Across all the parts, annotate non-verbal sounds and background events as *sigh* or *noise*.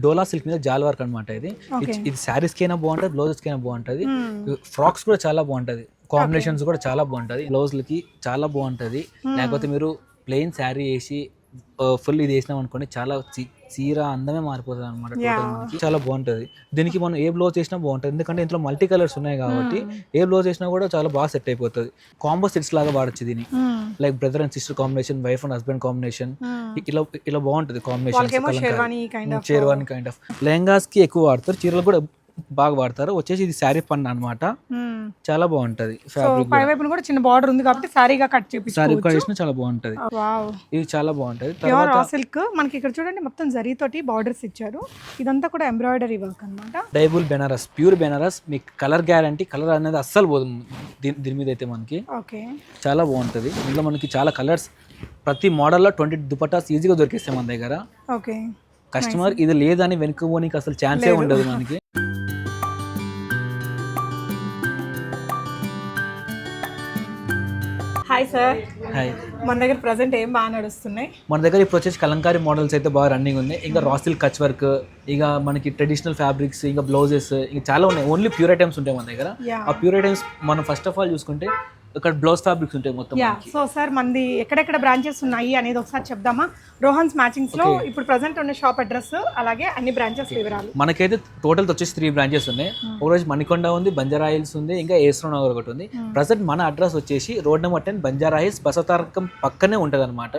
డోలా silk మీద జాల్ work అనమాట ఇది. ఇది- ఇది శారీస్ కైనా బాగుంటది. బ్లౌజెస్ కైనా బాగుంటది ఫ్రాక్స్ కూడా చాలా బాగుంటది. కాంబినేషన్స్ కూడా చాలా బాగుంటది. బ్లౌజ్లకి చాలా బాగుంటది. లేకపోతే మీరు ప్లెయిన్ శారీ వేసి ఫుల్ ఇది వేసినాం అనుకోండి చాలా చీర అందమే మారిపోతుంది అనమాట చాలా బాగుంటది. దీనికి మనం ఏ బ్లౌజ్ చేసినా బాగుంటది. ఎందుకంటే ఇంట్లో మల్టీ కలర్స్ ఉన్నాయి కాబట్టి ఏ బ్లౌజ్ చేసినా కూడా చాలా బాగా సెట్ అయిపోతుంది. కాంబో సెట్స్ లాగా వాడచ్చు దీన్ని. Like brother and sister combination wife and husband combination ఇలా ఇలా బాగుంటుంది of- షేర్వాణి కైండ్ ఆఫ్ లెహంగాస్కి ఎక్కువ వాడతారు. చీరలు కూడా బాగా వాడతారు. వచ్చేసి ఇది శారీ పన్ను అనమాట చాలా బాగుంటది ఫ్యాబ్రిక్ కూడా. చిన్న బార్డర్ ఉంది కాబట్టి సారీగా కట్ చేపించు శారీ కడిషన్ చాలా బాగుంటది. ఇది చాలా బాగుంటది. సిల్క్ మనకి ఇక్కడ చూడండి మొత్తం జరీ తోటి బార్డర్స్ ఇచ్చారు. ఇదంతా కూడా ఎంబ్రాయిడరీ వర్క్ అన్నమాట. డైబుల్ బెనారస్ ప్యూర్ బెనారస్. మీకు కలర్ గ్యారంటీ కలర్ అనేది అస్సలు పోదు దీని మీద అయితే మనకి. ఓకే. చాలా బాగుంటది. ఇందులో మనకి చాలా కలర్స్. ప్రతి మోడల్లో ట్వంటీ దుపటాస్ ఈజీగా దొరికిస్తాయి మన దగ్గర. ఓకే. కస్టమర్ ఇది లేదని వెనుకపోనికి అసలు ఛాన్సే ఉండదు మనకి. హాయ్ సార్ హాయ్ మన దగ్గర ప్రజెంట్ ఏం బాగా నడుస్తున్నాయి? మన దగ్గర ఇప్పుడు వచ్చేసి కలంకారీ మోడల్స్ అయితే బాగా రన్నింగ్ ఉన్నాయి ఇంకా రాసిల్ కచ్ వర్క్ ఇక మనకి ట్రెడిషనల్ ఫ్యాబ్రిక్స్ ఇంకా బ్లౌజెస్ ఇంకా చాలా ఉన్నాయి. ఓన్లీ ప్యూర్ ఐటమ్స్ ఉంటాయి మన దగ్గర. ఆ ప్యూర్ ఐటమ్స్ మనం ఫస్ట్ ఆఫ్ ఆల్ చూసుకుంటే ఇక్కడ బ్లౌజ్ ఫ్యాబ్రిక్స్ ఉంటాయి మొత్తం యా సో సార్ మనది ఎక్కడెక్కడ బ్రాంచెస్ ఉన్నాయి అనేది ఒకసారి చెప్దామా? రోహన్స్ మ్యాచింగ్స్లో ఇప్పుడు ప్రజెంట్ ఉన్న షాప్ అడ్రస్ అలాగే అన్ని బ్రాంచెస్ వివరాలు. మనకైతే టోటల్ వచ్చేసి త్రీ బ్రాంచెస్ ఉన్నాయి. ఒకరోజు మణికొండ ఉంది బంజారా హిల్స్ ఉంది ఇంకా ఏస్రో నగర్ ఒకటి ఉంది. ప్రజెంట్ మన అడ్రస్ వచ్చేసి road number ten Banjara Hills Basavatarakam పక్కనే ఉంటుంది అనమాట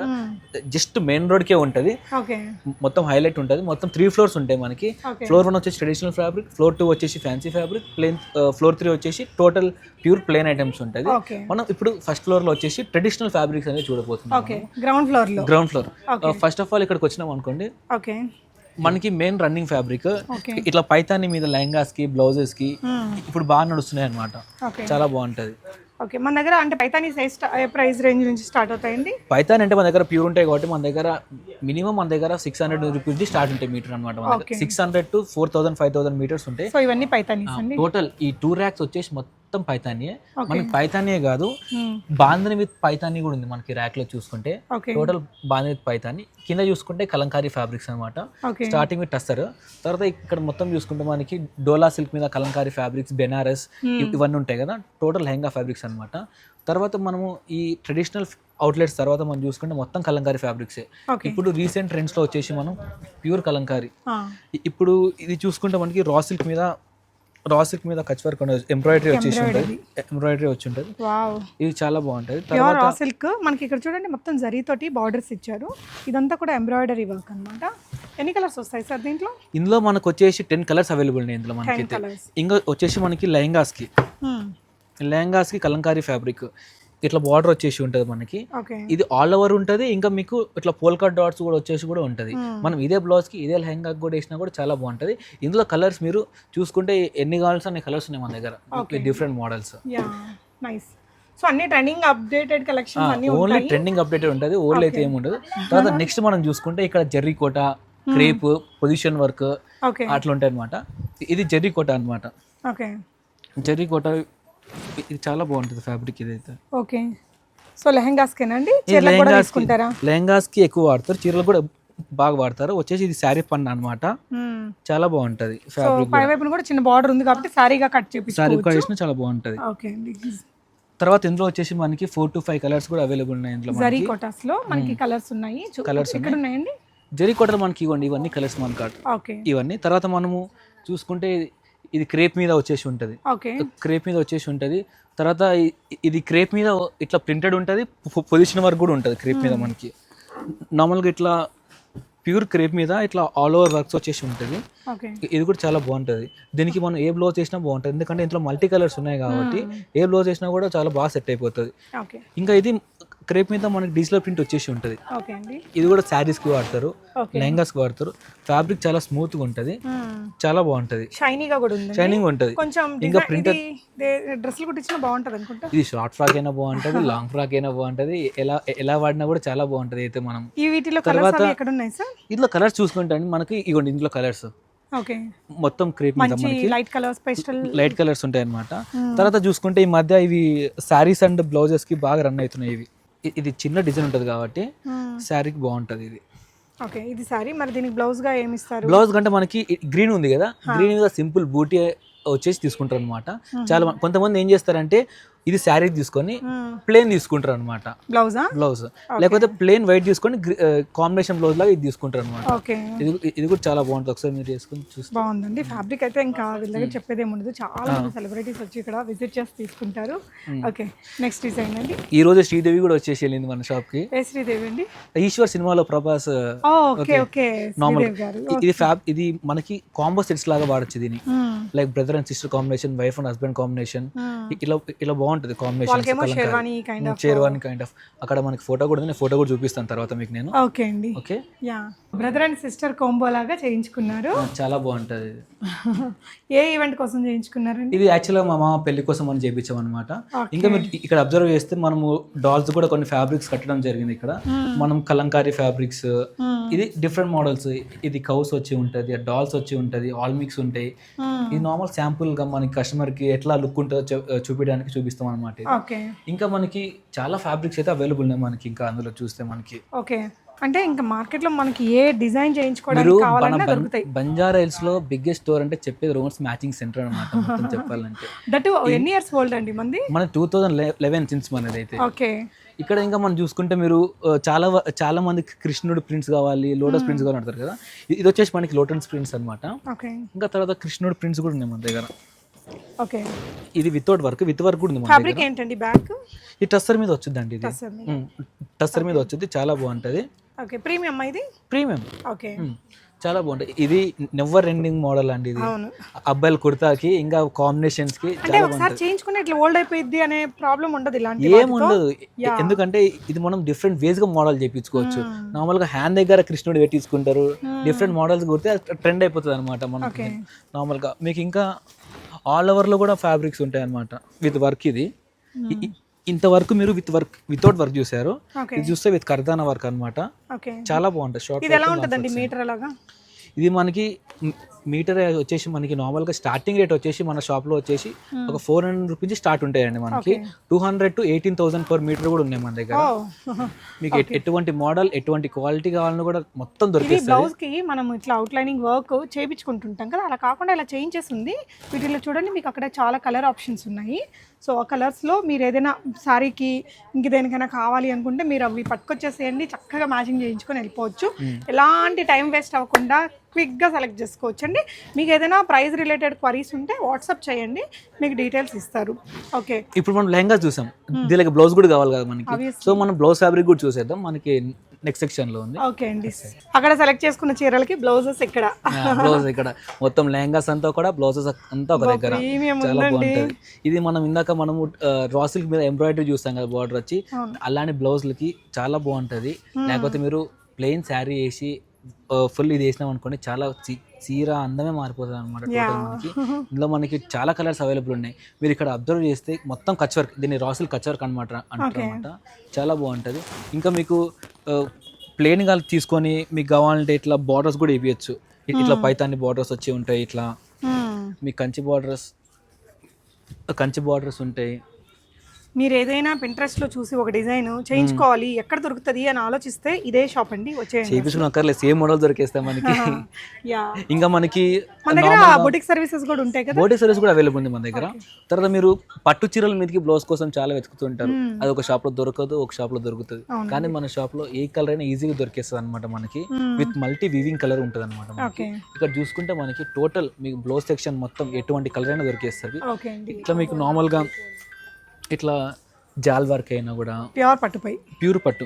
జస్ట్ మెయిన్ రోడ్కే ఉంటుంది. ఓకే మొత్తం హైలైట్ ఉంటుంది. మొత్తం త్రీ ఫ్లోర్స్ ఉంటాయి మనకి. ఫ్లోర్ వన్ వచ్చేసి ట్రెడిషనల్ ఫ్యాబ్రిక్ ఫ్లోర్ టూ వచ్చేసి fancy fabric plain floor three వచ్చేసి టోటల్ ప్యూర్ ప్లేన్ ఐటమ్స్ ఉంటుంది. మనం ఇప్పుడు ఫస్ట్ ఫ్లోర్లో వచ్చేసి ట్రెడిషనల్ ఫ్యాబ్రిక్స్ అనేది చూడబోతున్నాం ఓకే గ్రౌండ్ ఫ్లోర్లో. Ground floor first of all ఇక్కడికి వచ్చినాం అనుకోండి. ఓకే మనకి మెయిన్ రన్నింగ్ ఫ్యాబ్రిక్ ఇట్లా పైతాని మీద లెహంగాస్కి బ్లౌజెస్కి ఇప్పుడు బాగా నడుస్తున్నాయి అనమాట చాలా బాగుంటది. ఓకే మన దగ్గర అంటే పైతానీ సైజ్ ప్రైస్ రేంజ్ నుంచి స్టార్ట్ అవుతాయండి? పైతాన్ అంటే మన దగ్గర ప్యూర్ ఉంటాయి కాబట్టి మన దగ్గర మినిమం మన దగ్గర సిక్స్ హండ్రెడ్ రూపీస్ నుంచి స్టార్ట్ ఉంటాయి మీటర్ అనమాట six hundred to four thousand five thousand metres ఉంటాయి. సో ఇవన్నీ పైతానీస్ అండి? టోటల్ ఈ టూ ర్యాక్స్ వచ్చేసి మొత్తం పైతానియే. Okay. మనకి పైతానియే కాదు. బాందని విత్ పైతాని కూడా ఉంది మనకి ర్యాక్లో చూసుకుంటే టోటల్ బాందని విత్ పైతాని కింద చూసుకుంటే కలంకారీ ఫ్యాబ్రిక్స్ అనమాట స్టార్టింగ్ విత్ టస్సర్. తర్వాత ఇక్కడ మొత్తం చూసుకుంటే మనకి డోలా సిల్క్ మీద కలంకారీ ఫ్యాబ్రిక్స్ బెనారస్ ఇవ్- ఇవన్నీ ఉంటాయి కదా. టోటల్ లెహంగా ఫ్యాబ్రిక్స్ అన్నమాట. తర్వాత మనము ఈ ట్రెడిషనల్ అవుట్లెట్స్ తర్వాత మనం చూసుకుంటే మొత్తం కలంకారీ ఫ్యాబ్రిక్సే. ఇప్పుడు రీసెంట్ ట్రెండ్స్లో వచ్చేసి మనం ప్యూర్ కలంకారీ. ఇప్పుడు ఇది చూసుకుంటే మనకి రా సిల్క్ మీద రా సిల్క్ మీద కచ్ వర్క్ ఎంబ్రాయిడరీ వచ్చేసి ఉంటుంది. ఎంబ్రాయిడరీ వచ్చి ఉంటుంది. ఇది చాలా బాగుంటుంది. ప్యూర్ రా సిల్క్ మనకి ఇక్కడ చూడండి మొత్తం జరీ తోటి బార్డర్స్ ఇచ్చారు. ఇదంతా కూడా ఎంబ్రాయిడరీ వర్క్ అన్నమాట. ఎన్ని కలర్స్ వస్తాయి సార్ దీంట్లో? ఇందులో మనకు వచ్చేసి టెన్ కలర్స్ అవైలబుల్ ఉన్నాయి ఇందులో మనకి ఇంకా వచ్చేసి మనకి లెహంగాస్కి. లెహంగాస్కి కలంకారీ ఫ్యాబ్రిక్ ఇట్లా బార్డర్ వచ్చేసి ఉంటుంది మనకి. ఇది ఆల్ ఓవర్ ఉంటుంది ఇంకా మీకు ఇట్లా పోల్కా డాట్స్ కూడా వచ్చేసి కూడా ఉంటుంది. మనం ఇదే బ్లౌజ్కి ఇదే లెహంగా కూడా వేసినా కూడా చాలా బాగుంటుంది. ఇందులో కలర్స్ మీరు చూసుకుంటే ఎన్ని కావాల్సిన అన్ని కలర్స్ ఉన్నాయి మన దగ్గర. డిఫరెంట్ మోడల్స్ నైస్ సో అన్ని ట్రెండింగ్ అప్డేటెడ్ కలెక్షన్స్ అన్ని ఓన్లీ ట్రెండింగ్ అప్డేటెడ్ ఉంటుంది ఓల్డ్ అయితే ఏమి ఉండదు. తర్వాత నెక్స్ట్ మనం చూసుకుంటే ఇక్కడ zari Kota crepe position work అట్లా ఉంటాయి అనమాట ఇది జెర్రీ కోట అనమాట ఓకే జెర్రీ కోట ఇది చాలా బాగుంటుంది ఫ్యాబ్రిక్ ఇదైతే. ఓకే. సో లెహంగాస్కేనండి చీరలకు కూడా తీసుకుంటారా? లెహంగాస్కి ఎక్కువ వాడతారు. చీరలు కూడా బాగా వాడతారు. వచ్చేసి ఇది శారీ పన్ను అనమాట. చాలా బాగుంటది పై వైపున కూడా. చిన్న బార్డర్ ఉంది కాబట్టి సారీగా కట్ చేపించు శారీ కడిషన్ చాలా బాగుంటది. ఓకే అండి. తర్వాత ఇందులో వచ్చేసి మనకి ఫోర్ టు ఫైవ్ కలర్స్ కూడా అవైలబుల్ ఉన్నాయి ఇందులో జరీ కోటాస్లో మనకి కలర్స్ ఉన్నాయి. Colours ఎక్కడ ఉన్నాయండి? జెరీ కోటలు మనకి ఇవ్వండి. ఇవన్నీ కలర్స్ మనకి ఓకే. ఇవన్నీ తర్వాత మనము చూసుకుంటే ఇది క్రేప్ మీద వచ్చేసి ఉంటుంది. క్రేప్ మీద వచ్చేసి ఉంటుంది. తర్వాత ఇది క్రేప్ మీద ఇట్లా ప్రింటెడ్ ఉంటుంది. పొజిషన్ వర్క్ కూడా ఉంటుంది క్రేప్ మీద మనకి. నార్మల్గా ఇట్లా ప్యూర్ క్రేప్ మీద ఇట్లా ఆల్ ఓవర్ వర్క్స్ వచ్చేసి ఉంటుంది. ఇది కూడా చాలా బాగుంటుంది. దీనికి మనం ఏ బ్లౌజ్ చేసినా బాగుంటుంది. ఎందుకంటే ఇంట్లో మల్టీ కలర్స్ ఉన్నాయి కాబట్టి ఏ బ్లౌజ్ చేసినా కూడా చాలా బాగా సెట్ అయిపోతుంది. ఇంకా ఇది క్రేప్ మీద మనకి డిజిటల్ ప్రింట్ వచ్చేసి ఉంటుంది. ఇది కూడా శారీస్కి వాడతారు లెహంగాస్కి వాడతారు. ఫ్యాబ్రిక్ చాలా స్మూత్గా ఉంటుంది. చాలా బాగుంటుంది. షైనీగా కూడా ఉంది షైనింగ్ ఉంటుంది. కొంచెం ఇంకా printed- ఇది డ్రెస్సులు కుట్టించిన బాగుంటది అనుకుంటా. ఇది షార్ట్ ఫ్రాక్ అయినా బాగుంటుంది లాంగ్ ఫ్రాక్ అయినా బాగుంటుంది. ఎలా ఎలా వాడినా కూడా చాలా బాగుంటుంది అయితే మనం. ఈ వీటిలో కలర్స్ అవి ఎక్కడ ఉన్నాయి సార్? ఇందులో కలర్స్ చూసుకుంటే అండి మనకి ఇగోండి ఇందులో కలర్స్ ఓకే. మొత్తం crepe light colours pastel light colours ఉంటాయి అనమాట తర్వాత చూసుకుంటే ఈ మధ్య ఇవి శారీస్ అండ్ బ్లౌజెస్కి బాగా రన్ అవుతున్నాయి ఇవి. ఇది చిన్న డిజైన్ ఉంటుంది కాబట్టి శారీకి బాగుంటుంది ఇది. ఓకే ఇది సారీ మరి దీనికి బ్లౌజ్గా ఏమి ఇస్తారు బ్లౌజ్ కంటే మనకి గ్రీన్ ఉంది కదా. గ్రీన్ మీద సింపుల్ బూటీ వచ్చేసి తీసుకుంటారు అనమాట చాలా మంది- కొంతమంది ఏం చేస్తారంటే ఇది శారీ తీసుకొని ప్లేన్ తీసుకుంటారు అనమాట బ్లౌజా. బ్లౌజ్ లేకపోతే ప్లేన్ వైట్ తీసుకొని కాంబినేషన్ బ్లౌజ్ లాగా ఇది తీసుకుంటారు అనమాట ఇది ఇది కూడా చాలా బాగుంటుంది. ఒకసారి మీరు వేసుకొని చూస్తే బాగుందండి. ఫ్యాబ్రిక్ అయితే ఇంకా వీళ్ళ దగ్గర చెప్పేది ఏమి ఉండదు. చాలా మంది సెలబ్రిటీస్ వచ్చి ఇక్కడ విజిట్ చేసి తీసుకుంటారు. ఓకే. నెక్స్ట్ డిజైన్ అండి. ఈ రోజు శ్రీదేవి కూడా వచ్చేసి వెళ్ళింది మన షాప్కి. శ్రీదేవి అండి? ఈశ్వర్ సినిమాలో ప్రభాస్ ఓకే ఓకే నార్మల్ ఇది ఫ్యాబ్ ఇది మనకి కాంబో సెట్స్ లాగా వాడచ్చు దీన్ని. Like brother and sister combination wife and husband combination. ఇలా ఇలా బాగుంటుంది కాంబినేషన్ వాళ్ళకేమో sherwani kind of sherwani kind of అక్కడ మనకి ఫోటో కూడా నేను ఫోటో కూడా చూపిస్తాను తర్వాత మీకు నేను. ఓకే అండి. Okay yeah. Brother and sister combo లాగా చేయించుకున్నారు. చాలా బాగుంటుంది. *laughs* ఏ ఈవెంట్ కోసం చేయించుకున్నారండి? ఇది యాక్చువల్గా మా మామ పెళ్ళి కోసం మనం చేయించాం అనమాట. ఇంకా మీరు ఇక్కడ అబ్జర్వ్ చేస్తే మనము డాల్స్ కూడా కొన్ని ఫ్యాబ్రిక్స్ కట్టడం జరిగింది ఇక్కడ. మనం కలంకారీ ఫ్యాబ్రిక్స్ మ్మ్. ఇది డిఫరెంట్ మోడల్స్ ఇది కౌస్ వచ్చి ఉంటుంది డాల్స్ వచ్చి ఉంటుంది ఆల్ మిక్స్ ఉంటాయి. మ్మ్. ఇది నార్మల్ శాంపుల్గా మనకి కస్టమర్కి ఎట్లా లుక్ ఉంటుందో చూపించడానికి చూపిస్తాం. అనమాట ఓకే. ఇంకా మనకి చాలా ఫ్యాబ్రిక్స్ అయితే అవైలబుల్ ఉన్నాయి మనకి ఇంకా అందులో చూస్తే మనకి. ఓకే. అంటే ఇంకా మార్కెట్లో మనకి ఏ డిజైన్ చేయించుకోవడానికి కావాలన్నా దొరుకుతాయి. బంజారా హిల్స్లో బిగ్గెస్ట్ స్టోర్ అంటే చెప్పేది రోన్స్ మ్యాచింగ్ సెంటర్ అనమాట *laughs* మొత్తం చెప్పాలంటే. దట్ ఎన్ని ఇయర్స్ ఓల్డ్ అండి మంది? మన టూ థౌజండ్ లెవెన్ సిన్స్ మనది అయితే. ఓకే. ఇక్కడ ఇంకా మనం చూసుకుంటే మీరు చాలా చాలా మంది కృష్ణుడు ప్రింట్స్ కావాలి లోటస్ ప్రింట్స్ కావాలి అంటారు కదా. ఇది వచ్చేసి మనకి లోటస్ ప్రింట్స్ అన్నమాట. ఓకే. ఇంకా తర్వాత కృష్ణుడు ప్రింట్స్ కూడా ఉన్నాయి మన దగ్గర. ఓకే. ఇది వితౌట్ వర్క్ విత్ వర్క్ కూడా ఉంది ఫ్యాబ్రిక్ ఏంటండి? బ్యాక్? ఈ టస్సర్ మీద వచ్చిందండి ఇది. టస్సర్ మీద. వచ్చింది చాలా బాగుంటది. ఓకే. ప్రీమియం ఇది? ప్రీమియం. ఓకే. చాలా బాగుంటుంది. ఇది నెవర్ ఎండింగ్ మోడల్ అండి ఇది. అబ్బాయిల కుర్తాకి ఇంకా కాంబినేషన్స్కి చేయించుకుని ఇట్లా ఓల్డ్ అయిపోయిద్ది అనే ప్రాబ్లం ఉండదు ఇలాంటి ఏం ఉండదు. ఎందుకంటే ఇది మనం డిఫరెంట్ వేస్గా మోడల్ చేయించుకోవచ్చు. నార్మల్గా హ్యాండ్ దగ్గర కృష్ణుడు పెట్టించుకుంటారు. డిఫరెంట్ మోడల్స్ కుడితే ట్రెండ్ అయిపోతుంది అనమాట మనకి. నార్మల్గా. మీకు ఇంకా ఆల్ ఓవర్లో కూడా ఫ్యాబ్రిక్స్ ఉంటాయి అనమాట విత్ వర్క్ ఇది. ఇ- ఇ- ఇంత వర్క్ మీరు విత్ వర్క్ వితౌట్ వర్క్ చూసారు. ఇది చూస్తే విత్ కర్దానా వర్క్ అన్నమాట. ఓకే. చాలా బాగుంటుంది షార్ట్ ఇది ఎలా ఉంటుందండి మీటర్ అలాగా ఇది మనకి మీటర్ వచ్చేసి మనకి నార్మల్గా స్టార్టింగ్ రేట్ వచ్చేసి మన షాప్లో వచ్చేసి ఒక ఫోర్ హండ్రెడ్ రూపీస్ స్టార్ట్ ఉంటాయండి మనకి. Two hundred to eighteen thousand per metre కూడా ఉన్నాయి మన దగ్గర. ఓ మీకు ఎట్- ఎటువంటి మోడల్ ఎటువంటి క్వాలిటీ కావాలన్నా కూడా మొత్తం ఇది దొరికిస్తుంది. బ్లౌజ్కి మనం ఇట్లా అవుట్లైనింగ్ వర్క్ చేయించుకుంటుంటాం కదా అలా కాకుండా ఇలా చేంజెస్ ఉంది. వీటిలో చూడండి మీకు అక్కడ చాలా కలర్ ఆప్షన్స్ ఉన్నాయి. సో ఆ కలర్స్లో మీరు ఏదైనా శారీకి ఇంక దేనికైనా కావాలి అనుకుంటే మీరు అవి పట్టుకొచ్చేసేయండి చక్కగా మ్యాచింగ్ చేయించుకొని వెళ్ళిపోవచ్చు. ఎలాంటి టైం వేస్ట్ అవ్వకుండా క్విక్గా సెలెక్ట్ చేసుకోవచ్చు అండి మీకు ఏదైనా ప్రైస్ రిలేటెడ్ క్వరీస్ ఉంటే వాట్సాప్ చేయండి మీకు డీటెయిల్స్ ఇస్తారు. ఓకే. ఇప్పుడు మనం లెహంగా చూసాం. దీనికి బ్లౌజ్ కూడా కావాలి కదా మనకి. సో మనం బ్లౌజ్ ఫ్యాబ్రిక్ కూడా చూసేద్దాం. మనకి నెక్స్ట్ సెక్షన్లో ఉంది. ఓకే అండి. అక్కడ సెలెక్ట్ చేసుకున్న చీరలకి బ్లౌజెస్ ఇక్కడ. బ్లౌజ్ ఇక్కడ. మొత్తం లెహంగాస్ అంతా కూడా బ్లౌజెస్ అంతా ఒక దగ్గర. చాలా బాగుంటది. ఇది మనం ఇందాక మనము రాసిల్క్ మీద ఎంబ్రాయిడరీ చూస్తాం కదా బార్డర్ వచ్చి. అలాంటి బ్లౌజ్లకి చాలా బాగుంటది. లేకపోతే మీరు ప్లెయిన్ శారీ వేసి ఫుల్ ఇది వేసినాం అనుకోండి చాలా చీర అందమే మారిపోతుంది అనమాట మనకి. ఇందులో మనకి చాలా కలర్స్ అవైలబుల్ ఉన్నాయి. మీరు ఇక్కడ అబ్జర్వ్ చేస్తే మొత్తం కచ్ వర్క్ దీన్ని రాసిల్ కచ్ వర్క్ అనమాట అనమాట చాలా బాగుంటది. ఇంకా మీకు ప్లెయిన్గా తీసుకొని మీకు కావాలంటే ఇట్లా బార్డర్స్ కూడా వేయచ్చు ఇట్లా పైతాన్ని బార్డర్స్ వచ్చి ఉంటాయి ఇట్లా. మీ కంచి బార్డర్స్ కంచి బార్డర్స్ ఉంటాయి. మీరు ఏదైనా Pinterest లో చూసి ఒక డిజైన్ చేయించుకోవాలి ఎక్కడ దొరుకుతుంది అని ఆలోచిస్తే ఇదే షాప్ అండి వచ్చేయండి. సేమ్ మోడల్ దొరికేస్తాయి మనకి. *laughs* ఇంకా మనకి మన దగ్గర బొటిక్ సర్వీసెస్ కూడా ఉంటాయి కదా? సర్వీస్ కూడా అవైలబుల్ ఉంది మన దగ్గర. తర్వాత మీరు పట్టు చీరల మీదకి బ్లౌజ్ కోసం చాలా వెతుకుతుంటారు అది ఒక షాప్లో దొరకదు ఒక షాప్లో దొరుకుతుంది. కానీ మన షాప్లో ఏ కలర్ అయినా ఈజీగా దొరికేస్తుంది అనమాట మనకి. విత్ మల్టీ వీవింగ్ కలర్ ఉంటుంది అనమాట ఇక్కడ చూసుకుంటే మనకి టోటల్ మీకు బ్లౌజ్ సెక్షన్ మొత్తం ఎటువంటి కలర్ అయినా దొరికేస్తుంది. ఇట్లా మీకు నార్మల్గా ఇట్లా జాల్ వర్క్ అయినా కూడా ప్యూర్ పట్టుపై ప్యూర్ పట్టు.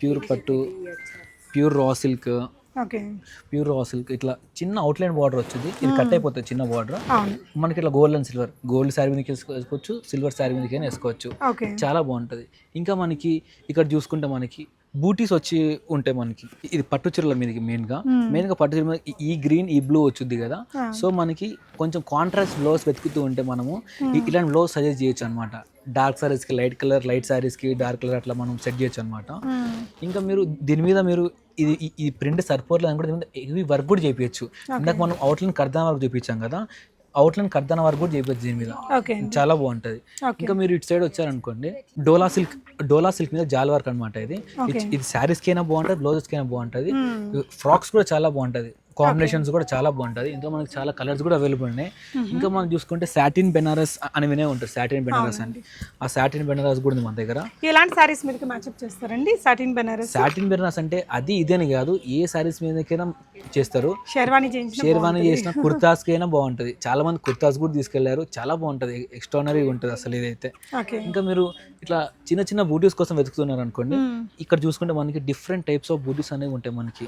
ప్యూర్ పట్టు pure raw silk okay. Pure raw silk ఇట్లా చిన్న అవుట్లైన్ బార్డర్ వచ్చింది. ఇది కట్ అయిపోతుంది చిన్న బార్డర్ మనకి ఇట్లా gold and silver gold sari మీదకి వేసుకోవచ్చు సిల్వర్ శారీ మీదకి వేసుకోవచ్చు. చాలా బాగుంటుంది. ఇంకా మనకి ఇక్కడ చూసుకుంటే మనకి బూటీస్ వచ్చి ఉంటాయి మనకి. ఇది పట్టు చీరల మీదకి మెయిన్గా మెయిన్గా పట్టు చీర మీద ఈ- గ్రీన్ ఈ బ్లూ వచ్చింది కదా. సో మనకి కొంచెం కాంట్రాస్ట్ బ్లౌజ్ వెతుకుతూ ఉంటే మనము ఇ- ఇలాంటి బ్లౌజ్ సజెస్ట్ చేయొచ్చు అనమాట డార్క్ సారీస్కి లైట్ కలర్ లైట్ సారీస్కి డార్క్ కలర్ అట్లా మనం సెట్ చేయొచ్చు అనమాట మ్మ్. ఇంకా మీరు దీని మీద మీరు ఇది ఈ- ప్రింట్ సరిపోర్లేదు అనుకుంటే హెవీ వర్క్ కూడా చేయించచ్చు ఇందాక మనం అవుట్లైన్ కర్దాం వర్క్ చూపించాం కదా. అవుట్లైన్ కర్దన వరకు కూడా చేయవచ్చు దీని మీద. చాలా బాగుంటది. ఇంకా మీరు ఇటు సైడ్ వచ్చారనుకోండి డోలా సిల్క్ డోలా సిల్క్ మీద జాల్ వర్క్ అనమాట ఇది. ఇది- ఇది శారీస్ కైనా బాగుంటది బ్లౌజెస్ కైనా బాగుంటది ఫ్రాక్స్ కూడా చాలా బాగుంటది. కాంబినేషన్స్ కూడా చాలా బాగుంటది. ఇందులో మనకి చాలా కలర్స్ కూడా అవైలబుల్ ఉన్నాయి. ఇంకా మనం చూసుకుంటే సాటిన్ బెనారస్ అని వినే ఉంటుంది సాటిన్ బెనారస్ అని ఆ సాటిన్ బెనారస్ కూడా ఉంది మన దగ్గర. ఎలాంటి శారీస్ మీదకి మ్యాచ్అప్ చేస్తారండి సాటిన్ బెనారస్ సాటిన్ బెనారస్ అంటే అది ఇదేని కాదు. ఏ శారీస్ మీదకైనా చేస్తారు. చేయించిన షేర్వాణి చేసిన కుర్తాస్కి అయినా బాగుంటది. చాలా మంది కుర్తాస్ కూడా తీసుకెళ్ళారు. చాలా బాగుంటది. ఎక్స్ట్రానరీగా ఉంటుంది అసలు ఇదైతే. ఇంకా మీరు ఇట్లా చిన్న చిన్న బూటీస్ కోసం వెతుకుతున్నారు అనుకోండి ఇక్కడ చూసుకుంటే మనకి డిఫరెంట్ టైప్స్ ఆఫ్ బూటీస్ అనేవి ఉంటాయి మనకి.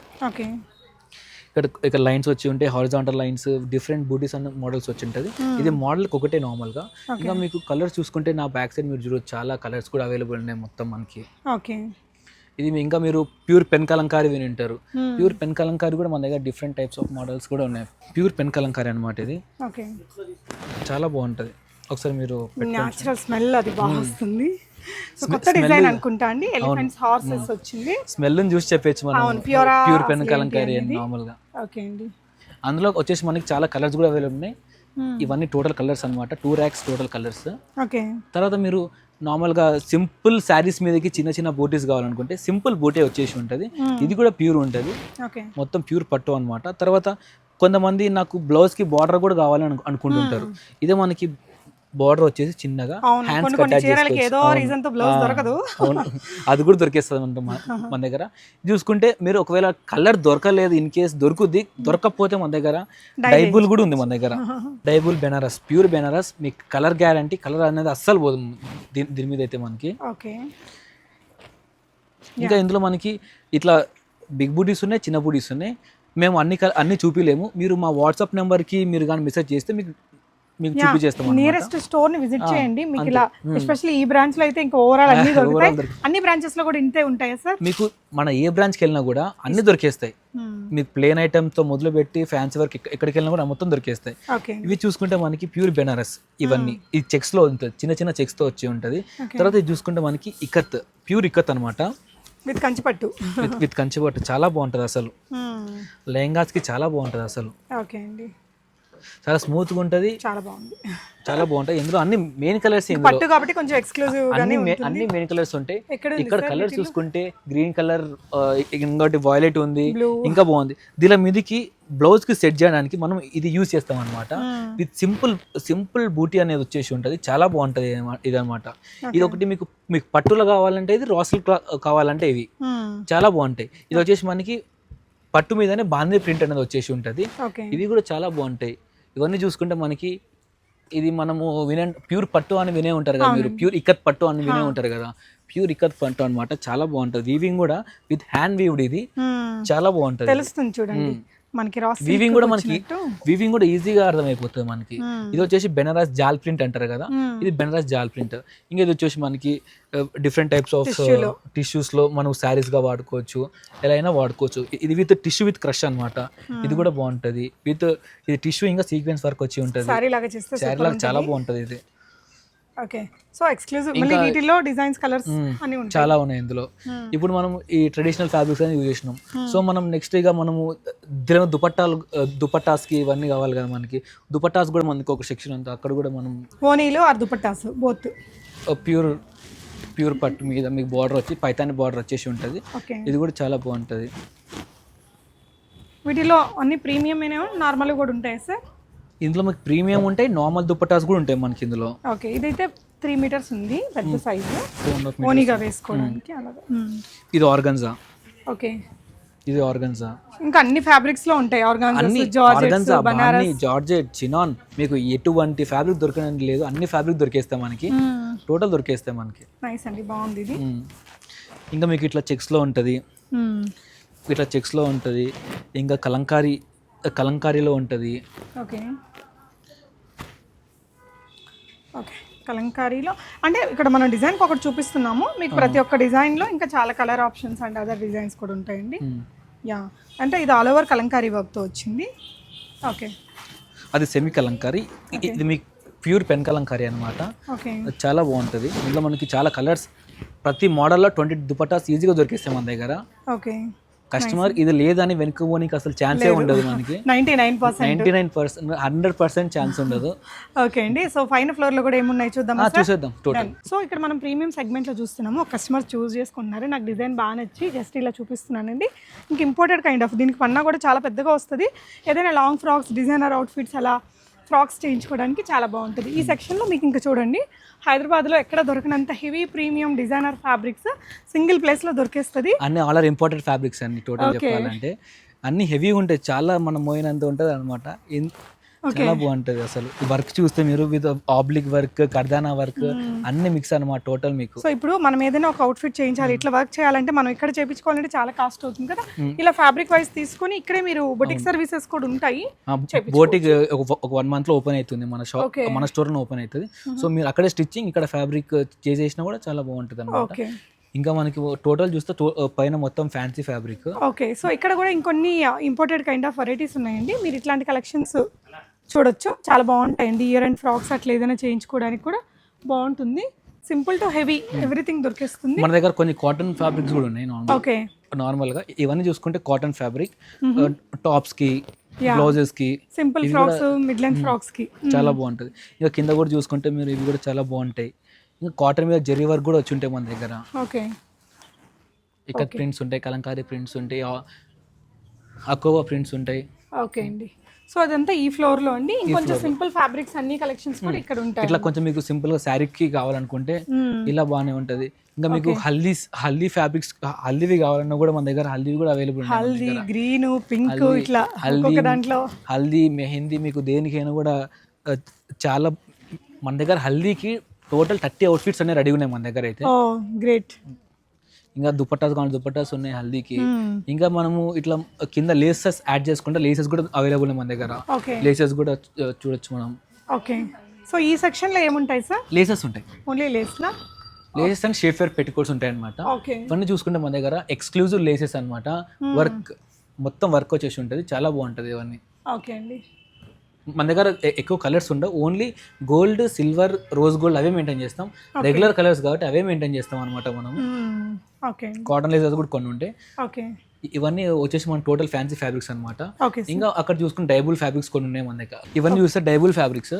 ఇక్కడ ఇక్కడ లైన్స్ వచ్చి ఉంటాయి హారిజాంటల్ లైన్స్ డిఫరెంట్ బూటీస్ అన్న మోడల్స్ వచ్చి ఉంటుంది. ఇది మోడల్కి ఒకటే నార్మల్గా ఇంకా మీకు కలర్స్ చూసుకుంటే నా బ్యాక్ సైడ్ మీరు చూడొచ్చు చాలా కలర్స్ కూడా అవైలబుల్ ఉన్నాయి మొత్తం మనకి. ఓకే ఇది ఇంకా మీరు ప్యూర్ పెన్ కలంకారీ విని ఉంటారు. ప్యూర్ పెన్ కలంకారీ కూడా మన దగ్గర డిఫరెంట్ టైప్స్ ఆఫ్ మోడల్స్ కూడా ఉన్నాయి. ప్యూర్ పెన్ కలంకారీ అనమాట ఇది. చాలా బాగుంటుంది. ఒకసారి మీరు న్యాచురల్ స్మెల్ అది బాగా వస్తుంది. సో కొత్త డిజైన్ అనుకుంటా అండి. ఎలిఫెంట్స్ హార్సెస్ వచ్చింది. స్మెల్ చూసి చెప్పచ్చు మనం. ఆ ప్యూర్ పెన్ కలంకారీ? నార్మల్గా ఓకే అండి. అందులో వచ్చేసి మనకి చాలా కలర్స్ కూడా అవైలబుల్ ఉన్నాయి. ఇవన్నీ టోటల్ కలర్స్ అన్నమాట. Two racks total colours okay. తర్వాత మీరు నార్మల్గా సింపుల్ శారీస్ మీదకి చిన్న చిన్న బూటీస్ కావాలనుకుంటే సింపుల్ బూటీ వచ్చేసి ఉంటుంది. ఇది కూడా ప్యూర్ ఉంటుంది. మొత్తం ప్యూర్ పట్టు అనమాట తర్వాత కొంతమంది నాకు బ్లౌజ్కి బార్డర్ కూడా కావాలని అను- అనుకుంటుంటారు. ఇదే మనకి బార్డర్ వచ్చేసి చిన్నగా హ్యాండ్స్ చీరలకి ఏదో చేసుకోవచ్చు రీజన్తో బ్లౌజ్ దొరకదు. అవును. అది కూడా దొరికేస్తుంది అంట మన- దగ్గర. చూసుకుంటే మీరు ఒకవేళ కలర్ దొరకలేదు ఇన్ కేస్ దొరుకుద్ది దొరకకపోతే మన దగ్గర డైబుల్ కూడా ఉంది మన దగ్గర. డైబుల్ బెనారస్ ప్యూర్ బెనారస్ మీకు కలర్ గ్యారంటీ కలర్ అనేది అస్సలు పోదు దీని మీద అయితే మనకి. ఇంకా ఇందులో మనకి ఇట్లా బిగ్ బూటీస్ ఉన్నాయి చిన్న బూటీస్ ఉన్నాయి. మేము అన్ని అన్ని చూపిలేము. మీరు మా వాట్సాప్ నెంబర్కి మీరు కానీ మెసేజ్ చేస్తే మీకు మీకు చూపించేస్తాం. నియరెస్ట్ స్టోర్ని విజిట్ చేయండి. మీకు. ఇలా ఎస్పెషల్లీ ఈ బ్రాంచ్లో అయితే ఇంకా ఓవరాల్ అన్ని *laughs* దొరుకుతాయి. అన్ని బ్రాంచెస్లో కూడా ఇంతే ఉంటాయా సార్ మీకు మన ఏ బ్రాంచ్కి వెళ్ళినా కూడా అన్ని దొరికేస్తాయి. మీకు ప్లేన్ ఐటమ్తో మొదలు పెట్టి ఫ్యాన్సీ వర్క్ ఎక్కడికి వెళ్ళినా కూడా మొత్తం దొరికేస్తాయి. ఇవి చూసుకుంటే మనకి ప్యూర్ బెనారస్ ఇవన్నీ. ఇది చెక్స్లో ఉంటుంది చిన్న చిన్న చెక్స్తో వచ్చి ఉంటుంది. తర్వాత ఇది చూసుకుంటే మనకి ఇకత్ ప్యూర్ ఇకత్ అనమాట విత్ కంచిపట్టు. విత్ విత్ కంచిపట్టు. చాలా బాగుంటుంది అసలు. లెహంగాస్కి చాలా బాగుంటుంది అసలు. ఓకే అండి. చాలా స్మూత్గా ఉంటది. చాలా బాగుంది. చాలా బాగుంటాయి. ఇందులో అన్ని మెయిన్ కలర్స్ పట్టు కాబట్టి కొంచెం ఎక్స్క్లూజివ్ అన్ని అన్ని మెయిన్ కలర్స్ ఉంటాయి. ఇక్కడ వీటిలో? చూసుకుంటే గ్రీన్ కలర్ ఇంకోటి వాయిలెట్ ఉంది. ఇంకా బాగుంది. దీని మీదకి బ్లౌజ్కి సెట్ చేయడానికి మనం ఇది యూజ్ చేస్తాం అనమాట. విత్ సింపుల్ సింపుల్ బూటీ అనేది వచ్చేసి ఉంటుంది. చాలా బాగుంటది ఇది అనమాట ఇది ఒకటి మీకు మీకు పట్టులో కావాలంటే ఇది రాసులు కావాలంటే ఇవి. చాలా బాగుంటాయి. ఇది వచ్చేసి మనకి పట్టు మీదనే బాందీ ప్రింట్ అనేది వచ్చేసి ఉంటుంది. ఇవి కూడా చాలా బాగుంటాయి. ఇవన్నీ చూసుకుంటే మనకి ఇది మనము వినే ప్యూర్ పట్టు అని వినే ఉంటారు కదా మీరు. ప్యూర్ ఇక్కత్ పట్టు అని వినే ఉంటారు కదా. ప్యూర్ ఇక్కత్ పట్టు అన్నమాట. చాలా బాగుంటుంది. వీవింగ్ కూడా విత్ హ్యాండ్ వీవ్డ్ ఇది. చాలా బాగుంటుంది. తెలుస్తుంది చూడండి. మనకి వీవింగ్ కూడా మనకి వీవింగ్ కూడా ఈజీగా అర్థమైపోతుంది మనకి. ఇది వచ్చేసి బెనారస్ జాల్ ప్రింట్ అంటారు కదా? ఇది బెనారస్ జాల్ ప్రింట్ ఇంకా ఇది వచ్చేసి మనకి డిఫరెంట్ టైప్స్ ఆఫ్ టిష్యూస్లో. మనం శారీస్గా వాడుకోవచ్చు. ఎలా అయినా వాడుకోవచ్చు. ఇది విత్ టిష్యూ విత్ క్రష్ అన్నమాట. ఇది కూడా బాగుంటది. విత్ ఇది టిష్యూ ఇంకా సీక్వెన్స్ వర్క్ వచ్చి ఉంటది. శారీ లాగా చాలా బాగుంటది ఇది. ఓకే. సో ఎక్స్క్లూజివ్ మళ్ళీ వీటిలో డిజైన్స్ కలర్స్ అన్ని ఉంటాయి. చాలా ఉన్నాయి ఇందులో. ఇప్పుడు మనం ఈ ట్రెడిషనల్ ఫ్యాబ్రిక్స్ అని యూజ్ చేసినాం. సో మనం నెక్స్ట్ ఇక మనము దీని దుపట్టాలు దుపట్టాస్కి ఇవన్నీ కావాలి కదా మనకి. దుపట్టాస్ కూడా మనకి ఒక సెక్షన్ ఉంది అక్కడ కూడా మనం ఓనీలు or dupattas both pure pure పట్టు మీద మీకు బార్డర్ వచ్చి పైతాని బార్డర్ వచ్చేసి ఉంటుంది. ఇది కూడా చాలా బాగుంటుంది. వీటిలో అన్ని ప్రీమియం అయినా నార్మల్ కూడా ఉంటాయి సార్ ఇందులో మీకు ప్రీమియం ఉంటాయి నార్మల్ దుపట్టాస్ కూడా ఉంటాయి మనకి ఇందులో. ఓకే ఇదైతే త్రీ మీటర్స్ ఉంది పెద్ద సైజు meters. ఓనీగా వేసుకోవడానికి అలాగా. మ్మ్. ఇది ఆర్గన్జా. ఓకే. ఇది ఆర్గన్జా. ఇంకా అన్ని ఫ్యాబ్రిక్స్లో ఉంటాయి ఆర్గాన్స్ అన్ని georgettes organza Banaras. Georgette chinon మీకు ఎటువంటి ఫ్యాబ్రిక్ దొరకడానికి లేదు అన్ని ఫ్యాబ్రిక్ దొరికేస్తాయి మనకి. టోటల్ దొరికేస్తాయి మనకి. నైస్ అండి బాగుంది ఇది. ఇంకా మీకు ఇట్లా చెక్స్లో ఉంటుంది. మ్మ్. ఇట్లా చెక్స్లో ఉంటుంది. ఇంకా కలంకారీ కలంకారీలో ఉంటుంది. ఓకే. ఓకే. కలంకారీలో. అంటే ఇక్కడ మనం డిజైన్ ఒకటి చూపిస్తున్నాము. మీకు ప్రతి ఒక్క డిజైన్లో ఇంకా చాలా colour options and other designs కూడా ఉంటాయండి. యా. అంటే ఇది ఆల్ ఓవర్ కలంకారీ వర్క్తో వచ్చింది. ఓకే. అది సెమీ కలంకారీ. ఇది మీకు ప్యూర్ పెన్ కలంకారీ అనమాట చాలా బాగుంటుంది. ఇందులో మనకి చాలా కలర్స్. ప్రతి మోడల్లో ట్వంటీ దుపట్టాస్ ఈజీగా దొరికేస్తాయి మన దగ్గర. ఓకే. కస్టమర్ ఇది లేదని వెనుకపోనికి అసలు ఛాన్సే ఉండదు మనకి. Ninety nine percent ninety nine percent hundred percent chance ఉండదు. ఓకే అండి. సో పైన ఫ్లోర్లో కూడా ఏమున్నాయి చూద్దాం చూసేద్దాం టోటల్ సో ఇక్కడ మనం ప్రీమియం సెగ్మెంట్లో చూస్తున్నాము. ఒక కస్టమర్ చూస్ చేసుకున్నారు నాకు డిజైన్ బాగా నచ్చి జస్ట్ ఇలా చూపిస్తున్నానండి. ఇంక ఇంపోర్టెడ్ కైండ్ ఆఫ్ దీనికి పన్నా కూడా చాలా పెద్దగా వస్తుంది. ఏదైనా లాంగ్ ఫ్రాక్స్ డిజైనర్ అవుట్ఫిట్స్ అలా ఫ్రాక్స్ చేయించుకోవడానికి చాలా బాగుంటుంది. ఈ సెక్షన్లో మీకు ఇంకా చూడండి హైదరాబాద్లో ఎక్కడ దొరకనంత heavy premium designer fabrics single ప్లేస్లో దొరికేస్తుంది. అన్ని ఆల్ ఆర్ ఇంపార్టెంట్ ఫ్యాబ్రిక్స్ అన్ని టోటల్. చెప్పాలంటే. అన్ని హెవీగా ఉంటాయి చాలా మనం మోయినంత ఉంటుంది అనమాట చాలా బాగుంటది అసలు. వర్క్ చూస్తే మీరు విత్ ఆబ్లిక్ వర్క్ కర్దానా వర్క్ అన్ని మిక్స్ అనమాట టోటల్ మీకు. సో ఇప్పుడు మనం ఏదైనా ఒక అవుట్ఫిట్ చేయించాలి ఇట్లా వర్క్ చేయాలంటే మనం ఇక్కడ చేయించుకోవాలంటే చాలా కాస్ట్ అవుతుంది కదా. ఇలా ఫ్యాబ్రిక్ వైజ్ తీసుకొని ఇక్కడే మీరు బొటిక్ సర్వీసెస్ కూడా ఉంటాయి బోటిక్ ఒక వన్ మంత్లో ఓపెన్ అవుతుంది మన షాప్. మన స్టోర్లో ఓపెన్ అవుతుంది. సో మీరు అక్కడే స్టిచ్చింగ్ ఇక్కడ ఫ్యాబ్రిక్ చేసేసినా కూడా చాలా బాగుంటుంది అనమాట ఇంకా మనకి టోటల్ చూస్తే పైన మొత్తం ఫ్యాన్సీ ఫ్యాబ్రిక్ ఓకే. సో ఇక్కడ కూడా ఇంకొన్ని ఇంపోర్టెడ్ కైండ్ ఆఫ్ వెరైటీస్ ఉన్నాయండి. మీరు ఇట్లాంటి కలెక్షన్స్ చూడొచ్చు. చాలా బాగుంటాయండి. ఇయర్ అండ్ ఫ్రాక్స్ అట్లా ఏదైనా చేయించుకోవడానికి కూడా బాగుంటుంది. సింపుల్ టు హెవీ ఎవ్రీథింగ్ దొరికేస్తుంది. మన దగ్గర కొన్ని కాటన్ ఫ్యాబ్రిక్స్ కూడా ఉన్నాయి నార్మల్ ఓకే నార్మల్గా ఇవన్నీ చూసుకుంటే కాటన్ ఫ్యాబ్రిక్ టాప్స్కి బ్లౌజెస్కి సింపుల్ ఫ్రాక్స్ మిడ్ లెంత్ ఫ్రాక్స్కి. చాలా బాగుంటది. ఇక కింద కూడా చూసుకుంటే మీరు ఇవి కూడా చాలా బాగుంటాయి. ఇంకా కాటన్ మీద జరీ వర్క్ కూడా వచ్చి ఉంటాయి మన దగ్గర. ఓకే ఇక్కడ ప్రింట్స్ ఉంటాయి కలంకారీ ప్రింట్స్ ఉంటాయి అకోవా ప్రింట్స్ ఉంటాయి. ఓకే అండి. సో అదంతా ఈ ఫ్లోర్లో అండి. ఇంకొంచెం సింపుల్ ఫ్యాబ్రిక్స్ అన్ని కలెక్షన్స్ కూడా ఇక్కడ ఉంటాయి. ఇట్లా కొంచెం మీకు సింపుల్గా శారీకి కావాలనుకుంటే మ్మ్. ఇలా బాగానే ఉంటది. ఇంకా మీకు హల్దీ హల్దీ ఫ్యాబ్రిక్స్ హల్దీవి కావాలన్నా కూడా మన దగ్గర హల్దీ కూడా అవైలబుల్ హల్దీ గ్రీన్ పింక్ ఇట్లా హల్దీ దాంట్లో. హల్దీ మెహందీ మీకు దేనికైనా కూడా చాలా మన దగ్గర హల్దీకి టోటల్ థర్టీ అవుట్ఫిట్స్ అనేవి రెడీ ఉన్నాయి మన దగ్గర అయితే. గ్రేట్ ఇంకా దుపట్టాస్ కావాలి దుపట్టాస్ ఉన్నాయి హల్దీకి. ఇంకా మనము ఇట్లా కింద లేసెస్ యాడ్ చేసుకుంటే లేసెస్ కూడా అవైలబుల్ మన దగ్గర. లేసెస్ కూడా చూడొచ్చు మనం. ఓకే. సో ఈ సెక్షన్లో ఏముంటాయి సార్? లేసెస్ ఉంటాయి. ఓన్లీ లేస్లా లేసెస్ అండ్ షేఫేర్ పెట్టుకోట్స్ ఉంటాయి అనమాట ఇవన్నీ చూసుకుంటే మన దగ్గర ఎక్స్క్లూజివ్ లేసెస్ అన్నమాట. వర్క్ మొత్తం వర్క్ వచ్చేసి ఉంటుంది. చాలా బాగుంటుంది ఇవన్నీ. ఓకే అండి. మన దగ్గర ఎక్కువ కలర్స్ ఉండవు. Only gold silver rose gold అవే మెయింటైన్ చేస్తాం. రెగ్యులర్ కలర్స్ కాబట్టి అవే మెయింటైన్ చేస్తాం అనమాట మనం. కాటన్ లేసెస్ కూడా కొన్ని ఉంటాయి ఇవన్నీ వచ్చేసి మన టోటల్ ఫ్యాన్సీ ఫ్యాబ్రిక్స్ అనమాట ఇంకా అక్కడ చూసుకుని డైబుల్ ఫ్యాబ్రిక్స్ కొన్ని ఉన్నాయి మన దగ్గర. ఇవన్నీ చూస్తే డైబుల్ ఫ్యాబ్రిక్స్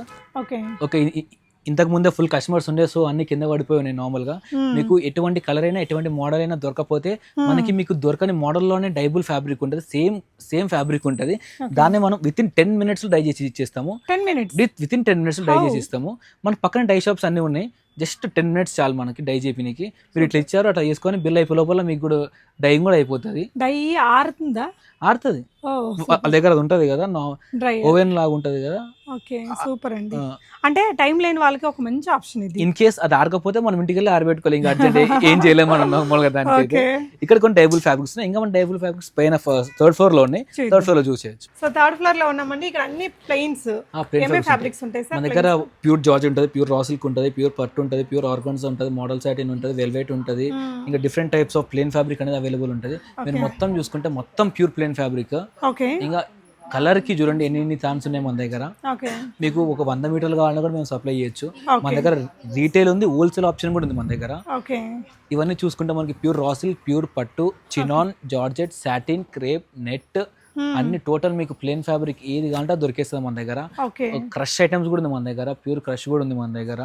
ఓకే. ఇంతకు ముందే ఫుల్ కస్టమర్స్ ఉండే సో అన్ని కింద పడిపోయి ఉన్నాయి నార్మల్గా. మీకు ఎటువంటి కలర్ అయినా ఎటువంటి మోడల్ అయినా దొరకపోతే మనకి మీకు దొరకని model లోనే డైబుల్ ఫ్యాబ్రిక్ ఉంటుంది. సేమ్ సేమ్ ఫ్యాబ్రిక్ ఉంటుంది. దాన్ని మనం within ten minutes dye చేసి ఇచ్చేస్తాము. Ten minutes within ten minutes dye చేసి ఇస్తాము. మన పక్కన డై షాప్స్ అన్ని ఉన్నాయి. జస్ట్ టెన్ మినిట్స్ చాలు మనకి డై చేపినికి. మీరు ఇట్లా ఇచ్చారు అట్లా చేసుకొని బిల్ అయిపోయి లోపల మీకు కూడా డైయింగ్ కూడా అయిపోతుంది. డై ఆరుతుందా? ఆడుతుంది ఓ వాళ్ళ దగ్గర అది ఉంటుంది కదా ఓవెన్ లాగా ఉంటుంది కదా. ఓకే సూపర్ అండి. అంటే టైం లేని వాళ్ళకి ఒక మంచి ఆప్షన్ ఇది. ఇన్ కేస్ అది ఆడకపోతే మనం ఇంటికి వెళ్ళి ఆరబెట్టుకోవాలి ఇంకా అర్జెంట్ ఏం చేయలేము మనం నార్మల్గా దానికి ఇక్కడ కొన్ని డైబుల్ ఫ్యాబ్రిక్స్ ఉన్నాయి. ఇంకా మన డైబుల్ ఫ్యాబ్రిక్స్ పైన థర్డ్ ఫ్లోర్లో ఉన్నాయి. థర్డ్ ఫ్లోర్లో చూసేయచ్చు. సో థర్డ్ ఫ్లోర్లో ఉన్నామండి. ఇక్కడ అన్ని ప్లెయిన్స్ ఫ్యాబ్రిక్స్ ఉంటాయి మన దగ్గర ప్యూర్ జార్జ్ ఉంటుంది ప్యూర్ రా సిల్క్ ఉంటుంది ప్యూర్ పట్టు ఉంటుంది ప్యూర్ ఆర్గన్స్ ఉంటుంది మోడల్ సాటిన్ ఉంటుంది వెల్వెట్ ఉంటుంది. ఇంకా different types of plain fabric అనేది అవైలబుల్ ఉంటుంది. మీరు మొత్తం చూసుకుంటే మొత్తం ప్యూర్ ప్లేన్ ఫ్యాబ్రిక్ ఓకే ఇంకా కలర్కి చూడండి ఎన్ని ఎన్ని థాన్స్ ఉన్నాయి మన దగ్గర? మీకు ఒక వంద మీటర్లు కావాలన్నా కూడా మేము సప్లై చేయొచ్చు. మన దగ్గర రీటైల్ ఉంది హోల్సేల్ ఆప్షన్ కూడా ఉంది మన దగ్గర. ఇవన్నీ చూసుకుంటే మనకి ప్యూర్ రాసిల్ ప్యూర్ పట్టు chinon georgette satin crepe net అన్ని టోటల్ మీకు ప్లేన్ ఫ్యాబ్రిక్ ఏది కావాలంటే దొరికేస్తుంది మన దగ్గర. ఓకే. క్రష్ ఐటమ్స్ కూడా ఉంది మన దగ్గర ప్యూర్ క్రష్ కూడా ఉంది మన దగ్గర.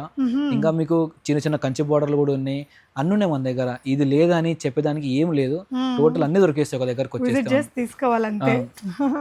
ఇంకా మీకు చిన్న చిన్న కంచి బార్డర్లు కూడా ఉన్నాయి అన్ని ఉన్నాయి మన దగ్గర. ఇది లేదని చెప్పేదానికి ఏం లేదు. టోటల్ అన్ని దొరికేస్తాయి ఒక దగ్గరకు తీసుకోవాలంతే.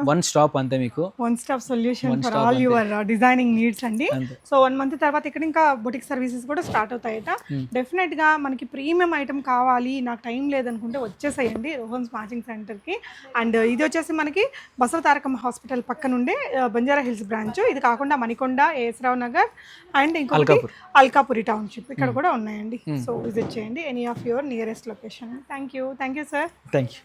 వన్ స్టాప్ అంతే మీకు. One stop solution for all. Your designing needs అండి. సో వన్ మంత్ తర్వాత ఇక్కడ ఇంకా బుటిక్ సర్వీసెస్ కూడా స్టార్ట్ అవుతాయట. డెఫినెట్గా మనకి ప్రీమియం ఐటమ్ కావాలి నాకు టైం లేదనుకుంటే వచ్చేసేయండి. రోహన్స్ మ్యాచింగ్ సెంటర్కి. అండ్ ఇది వచ్చేసి మనకి బసవ తారకమ్మ హాస్పిటల్ పక్క నుండే ఆ, బంజారా హిల్స్ బ్రాంచ్. ఇది కాకుండా మణికొండ ఏసరావు నగర్ అండ్ ఇంకొకటి అల్కాపూర్. అల్కాపురి టౌన్షిప్. ఇక్కడ కూడా ఉన్నాయండి. సో విజిట్ చేయండి. Any of your nearest location thank you thank you sir thank you